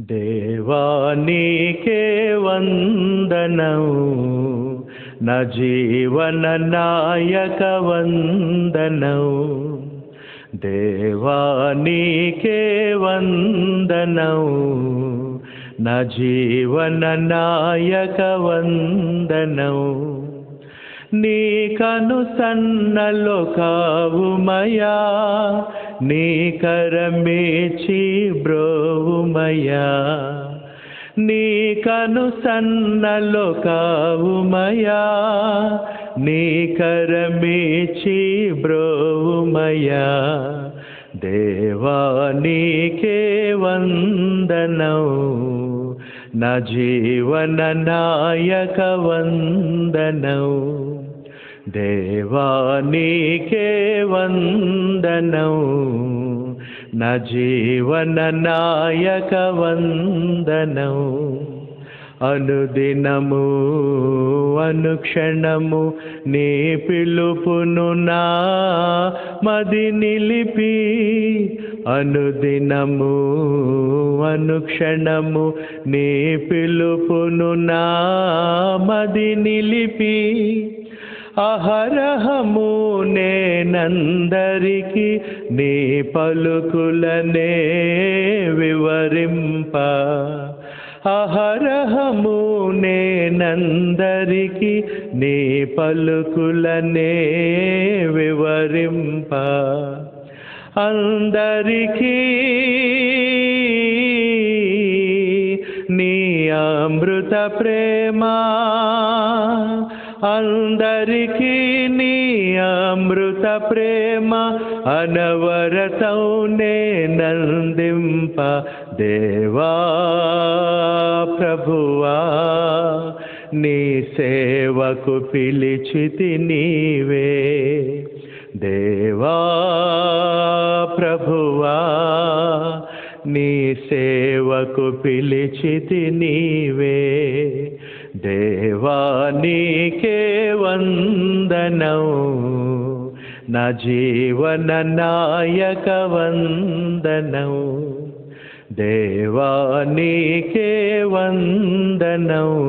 దేవా నీకే వందనం. నా జీవన నాయక వందనం. దేవా నీకే వందనం. నా జీవన నాయక వందనం. నీకను సన్నలో కావుమయా నీ కరమేచి బ్రోవుమయా నీ కను సన్నలో కావుమయా నీ కరమేచి బ్రోవుమయా దేవా నీకే వందనౌ. నా జీవన నాయక వందనౌ. దేవానికే వందనం. నా జీవన నాయక వందనం. అనుదినము అనుక్షణము నీ పిలుపును నా మది నిలిపి. అనుదినము అనుక్షణము నీ పిలుపును నా మది నిలిపి. అహరహము నేనందరికి నీ పలుకులనే వివరింప. అహరహము నేనందరికి నీ పలుకులనే వివరింప. అందరికీ నీ అమృత ప్రేమా అందరికీ నీ అమృత ప్రేమ అనవరతం నందింప దేవా ప్రభువా. నీ సేవకు పిలిచితి నీవే. దేవా ప్రభువా. నీ సేవకు పిలిచితి నీవే. దేవా నీకే వందనం. నా జీవన నాయక వందనం. దేవా నీకే వందనం.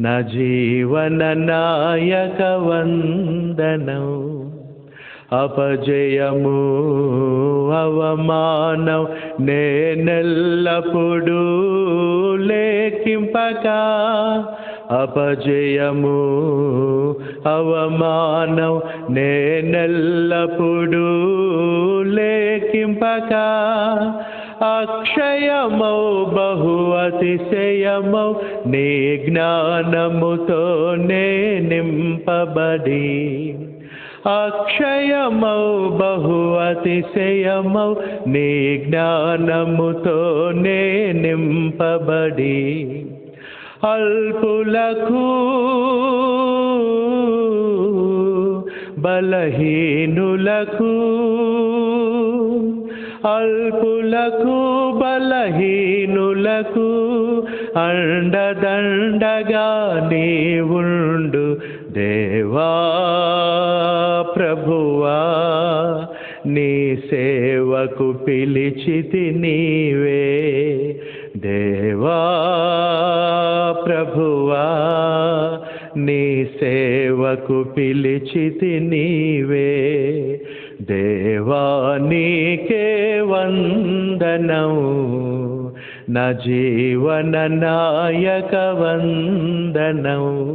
నా జీవన నాయక వందనం. అపజయము అవమానం నేనెల్లప్పుడూ లేఖింపక అపజయము అవమానం నేనెల్లప్పుడూ లేఖింపక అక్షయమౌ బహు అతిశయమౌ నీ జ్ఞానముతో నే నింపబడి. అక్షయమౌ బహు అతిశయమౌ నీ జ్ఞానముతో నే నింపబడి. అల్పులకు బలహీనులకు అల్పులకు బలహీనులకు అండదండగా నీవుండు దేవా. ప్రభువా నీ సేవకు పిలిచితి నీవే. దేవా ప్రభువా నీ సేవకు పిలిచితి నీవే. దేవా నీకే వందనం నా జీవన నాయక వందనం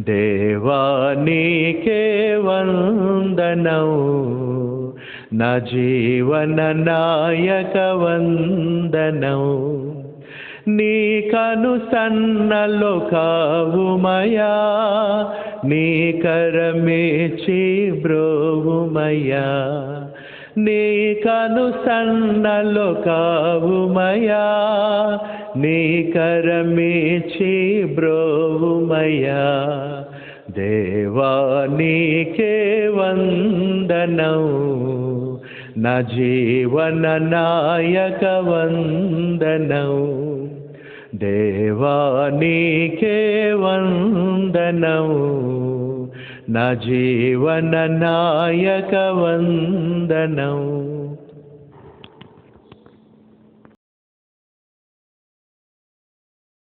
దేవా నీకే వందనం నా జీవన నాయక వందనౌ నీకను సన్నలో కావుమయా నీ కరమే చీ బ్రోవుమయా. నీ కను సన్నలో కావుమయా నీ కరమేచి బ్రోవుమయా. దేవా నీకే వందనం నా జీవన నాయక వందనం. దేవా నీకే వందనం. न जीवननायकवन्दनौ